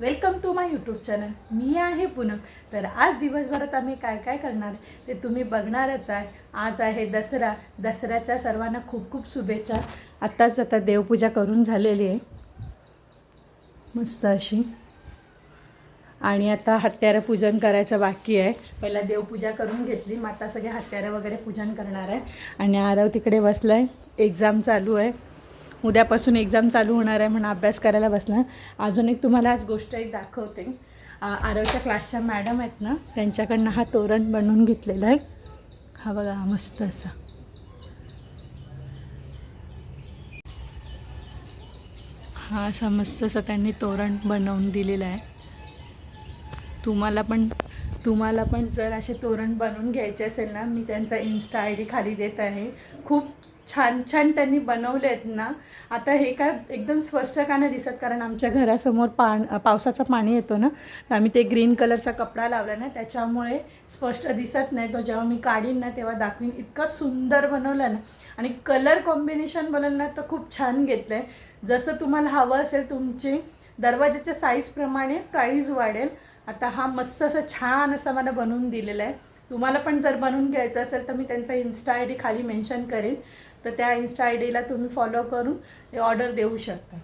Welcome to my YouTube channel मी आहे पूनम. तर आज दिवसभरात आम्ही काय काय करणार आहे ते तुम्ही बघणारच आहे. आज आहे दसरा. दसऱ्याच्या सर्वांना खूप खूप शुभेच्छा. आत्ताच आता देवपूजा करून झालेली आहे. मस्त अशी. आणि आता हत्यारं पूजन करायचं बाकी आहे. पहिला देवपूजा करून घेतली. मग आता सगळे हत्यारं वगैरे पूजन करणार आहे. आणि आरव तिकडे बसला आहे एक्झाम चालू आहे. उद्यापासून एक्झाम चालू होणार आहे म्हणून अभ्यास करायला बसला. अजून एक तुम्हाला आज गोष्ट एक दाखवते. आरवच्या क्लासच्या मॅडम आहेत ना त्यांच्याकडनं हा तोरण बनवून घेतलेला आहे. हा बघा मस्त असा. हा असा मस्त असा त्यांनी तोरण बनवून दिलेला आहे. तुम्हाला पण तुम्हाला पण जर असे तोरण बनवून घ्यायचे असेल ना मी त्यांचा इन्स्टा आय डी खाली देत आहे. खूप छान छान त्यांनी बनवले आहेत ना. आता हे काय एकदम स्पष्ट का नाही दिसत? कारण आमच्या घरासमोर पाण पावसाचं पाणी येतो ना. तर आम्ही ते ग्रीन कलरचा कपडा लावला ना त्याच्यामुळे स्पष्ट दिसत नाही. तो जेव्हा मी काढीन ना तेव्हा दाखवीन. इतकं सुंदर बनवलं ना. आणि कलर कॉम्बिनेशन बनवलं ना तर खूप छान घेतलं आहे जसं तुम्हाला हवं असेल तुमची दरवाजाच्या साईजप्रमाणे प्राईज वाढेल. आता हा मस्त असं छान असा मला बनवून दिलेला आहे. तुम्हाला पण जर बनवून घ्यायचं असेल तर मी त्यांचा इन्स्टा आय डी खाली मेन्शन करेन. तर त्या इन्स्टा आय डीला तुम्ही फॉलो करून ऑर्डर देऊ शकता.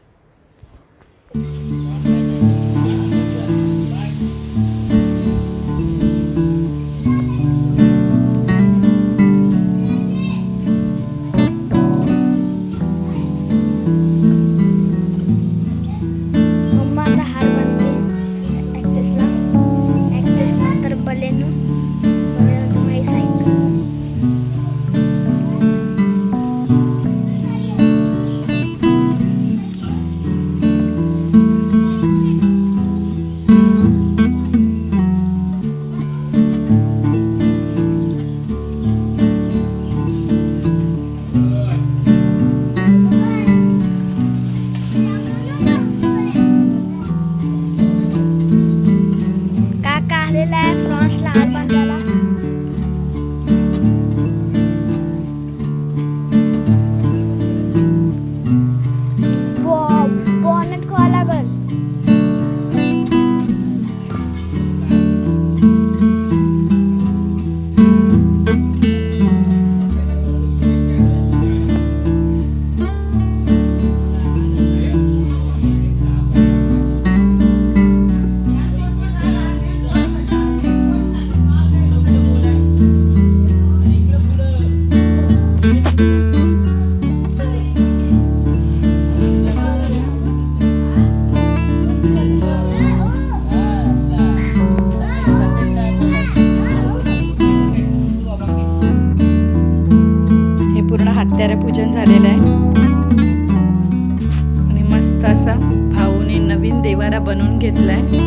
नवीन बनवून घेतला आहे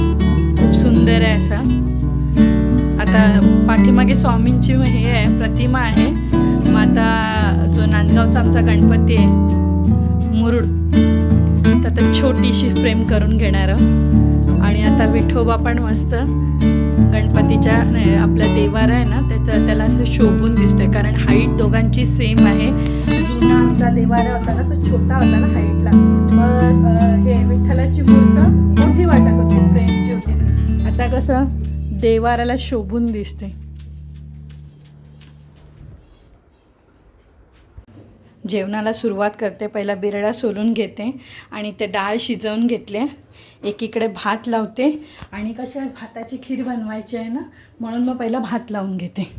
खूप सुंदर आहे असा. आता पाठीमागे स्वामींची हे आहे प्रतिमा आहे. मग आता जो नांदगावचा आमचा गणपती आहे मुरुड तर आता छोटीशी फ्रेम करून घेणार आणि आता विठोबा पण मस्त गणपतीच्या आपला देवारा आहे ना त्याचा त्याला असं शोभून दिसतोय. कारण हाईट दोघांची सेम आहे. जुना आमचा देवारा होता ना तो छोटा होता ना हाईटला मग हे विठ्ठलाची मूर्त मोठी वाटत होती फ्रेंडची होती ती. आता कसं देवाराला शोभून दिसते. जेवणाला सुरुवात करते पहिला बिरडा सोलून घेते आणि ते डाळ शिजवून घेतले. एकीकडे भात लावते आणि कशी आज भाताची खीर बनवायची आहे ना म्हणून मग पहिला भात लावून घेते.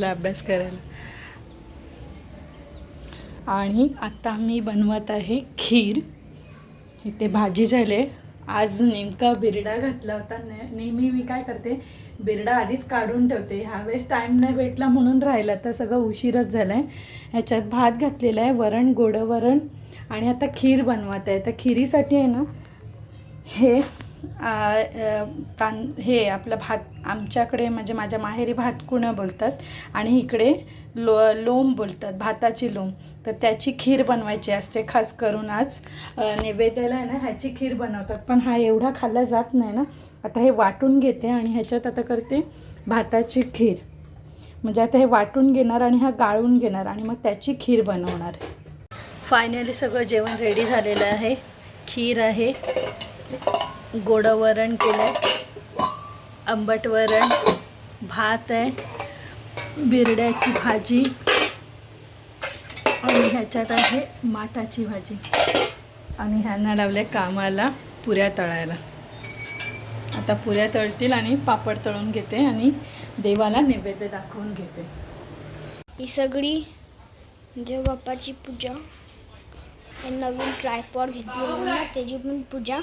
बसला अभ्यास करायला. आणि आता मी बनवत आहे खीर. इथे भाजी झाले आज नेमका बिरडा घातला होता. ने नेहमी मी काय करते बिरडा आधीच काढून ठेवते. ह्यावेळेस टाईम नाही भेटला म्हणून राहिला. तर सगळं उशीरच झालं आहे ह्याच्यात भात घातलेला आहे. वरण गोडं वरण. आणि आता खीर बनवत आहे. तर खिरीसाठी आहे ना हे तां हे आपलं भात आमच्याकडे म्हणजे माझ्या माहेरी भातकुणं बोलतात आणि इकडे लो लोम बोलतात भाताची लोम. तर त्याची खीर बनवायची असते खास करून आज. नैवेद्याला आहे ना ह्याची खीर बनवतात. पण हा एवढा खाल्ला जात नाही ना. आता हे वाटून घेते आणि ह्याच्यात आता करते भाताची खीर. म्हणजे आता हे वाटून घेणार आणि हा गाळून घेणार आणि मग त्याची खीर बनवणार. फायनली सगळं जेवण रेडी झालेलं आहे. खीर आहे. गोडं वरण केलं आहे आंबट वरण भात आहे बिरड्याची भाजी आणि ह्याच्यात आहे माठाची भाजी. आणि ह्यांना लावले कामाला पुऱ्या तळायला. आता पुऱ्या तळतील आणि पापड तळून घेते आणि देवाला नैवेद्य दाखवून घेते. ही सगळी देव बाप्पाची पूजा. नवीन ट्रायपॉड घेतली ना त्याची पण पूजा.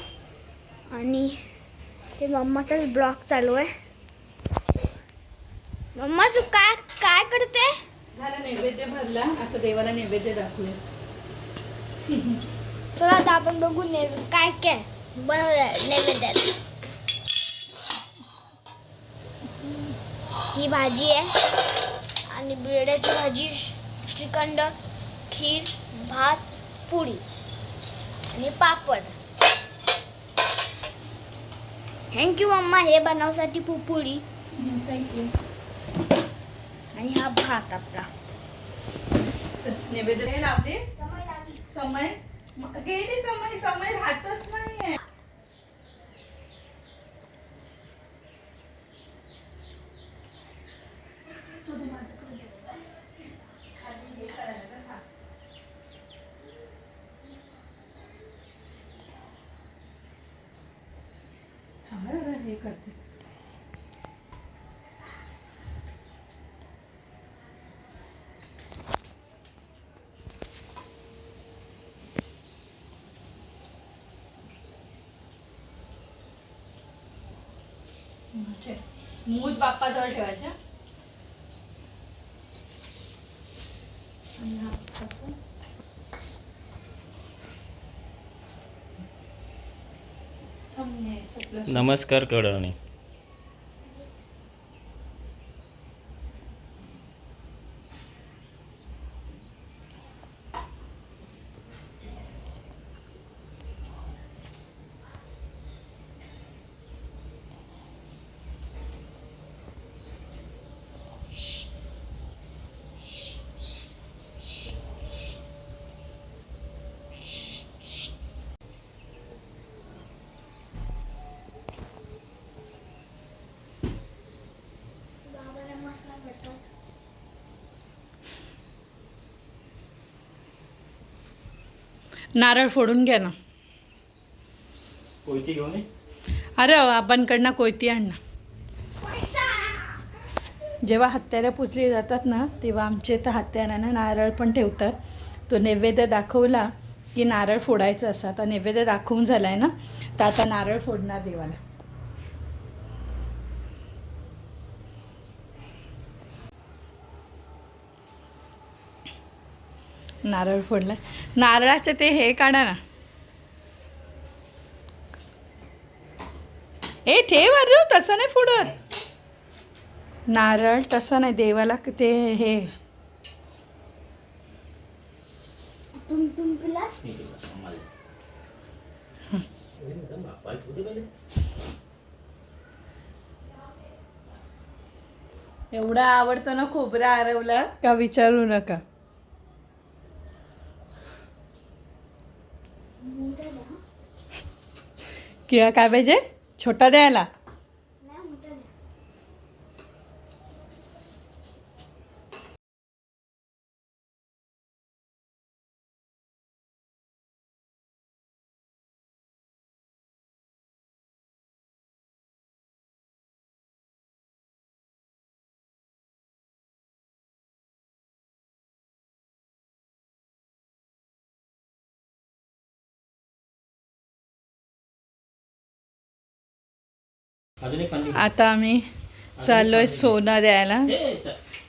आणि ते मम्माचाच ब्लॉग चालू आहे. मम्मा तू काय काय करते? झालं नैवेद्य भरला. आता देवाला नैवेद्य दाखवूया. चला आता आपण बघू नैवे काय काय बनवलं नैवेद्यात. ही भाजी आहे. आणि बिरड्याची भाजी श्रीखंड खीर भात पुरी आणि पापड. थँक्यू मम्मा हे बनवसाठी पुपुडी थँक्यू आणि हा भात आपला. नैवेद्य हे लावले समय? म- गेली समय समय राहतच नाहीये थांबा जरा, हे करते. मूज बाप्पाजवळ ठेवायच्या आणि हा असं. थांब, हे सुकलं. नमस्कार कळवणी. नारळ फोडून घ्या ना. कोयती घेऊन ये. अरे आपणकडनं कोयती आण ना. जेव्हा हत्यारं पुजली जातात ना तेव्हा आमचे तर हत्यारांना नारळ पण ठेवतात. तो नैवेद्य दाखवला की नारळ फोडायचं असं. आता नैवेद्य दाखवून झाला आहे ना तर आता नारळ फोडणार देवाला. नारळ फोडला. नारळाचे ते हे काढा ना. ए ठेव अरे तसं नाही फोडत. नारळ तसं नाही देवाला ते हे. एवढा आवडतो ना खोबरं आरवला का विचारू नका किंवा काय पाहिजे? छोटा द्यायला. आता आम्ही चाललोय सोनं द्यायला.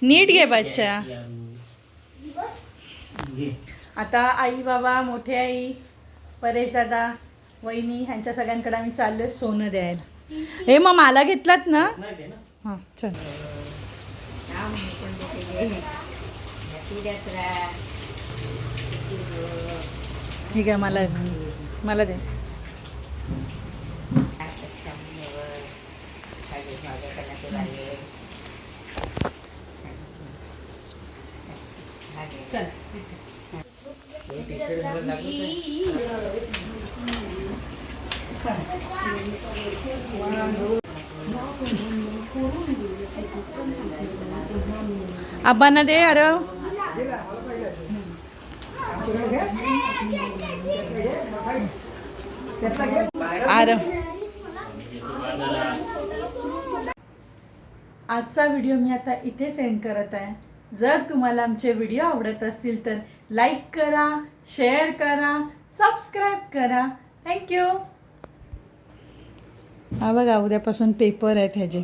नीट घे बच्चा. आता आई बाबा मोठी आई परेश दादा वहिनी ह्यांच्या सगळ्यांकडे आम्ही चाललोय सोनं द्यायला. हे मग मला घेतलात ना? हां चल. ठीक आहे मला मला दे. चल आबांना दे अरे आरव आजचा व्हिडिओ मी आता इथेच एंड करत आहे. जर तुम्हाला आमचे व्हिडिओ आवडत असतील तर लाईक करा शेअर करा सबस्क्राईब करा. थँक्यू हा बघा उद्यापासून पेपर आहेत ह्याचे.